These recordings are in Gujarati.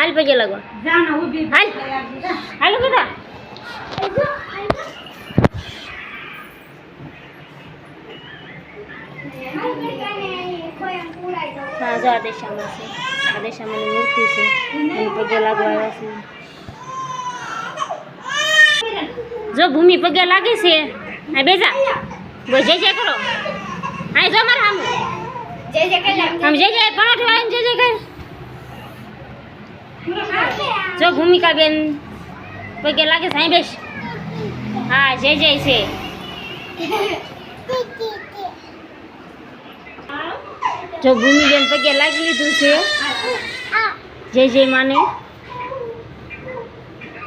હાલ પગે લાગવા હાલ. હાલો બધા. હા જો આ દેશામાં છે. આ મૂર્તિ છે. એની પગે લાગવા આવ્યા છે. જો ભૂમિ પગે લાગે છે. આ બેજા. બોલ જય જય કરો. હા જો મારા સામે. જય જય કલ્યાણ. આમ જય જય આવીને જય જય કર. જો ભૂમિકા બેન પગે લાગે અહીં બેસ. હા, જય જય છે. જો ભૂમિબેન પગે લાગી લીધું છે. જય જય માને.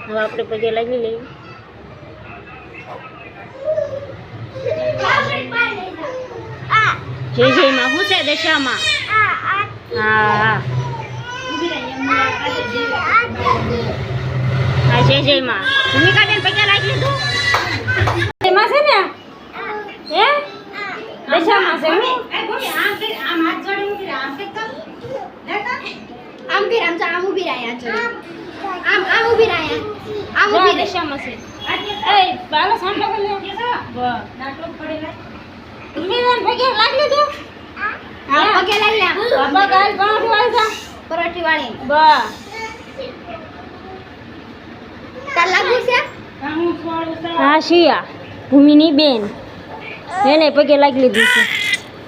હવે આપણે પગે લાગી લઈએ. જય જય માં. શું છે દશામાં? હા હા હા જય જય માં ભૂમિકા બેન પગે લાગી લીધું એમાં છે ને? હે? દશામાં છે હું એ ભૂમિ આમ ફેર આમ હાથ જોડી ઊભી રહે આમ ફેર તો આમ આમ આમ ઊભી રહ્યા છો આમ આમ ઊભી આમ રહે. દશામાં છે. એ બાલો સાંભળો કે લે કે છો નાટક પડેલા ભૂમિબેન પગે લાગી લીધું? હા પગે લાગી લે બાબા ગાલ પરોઠો આવી જા. વાળી. બસ. હા શિયા. ભૂમિની બેન. એને પગે લાગી લીધું છે.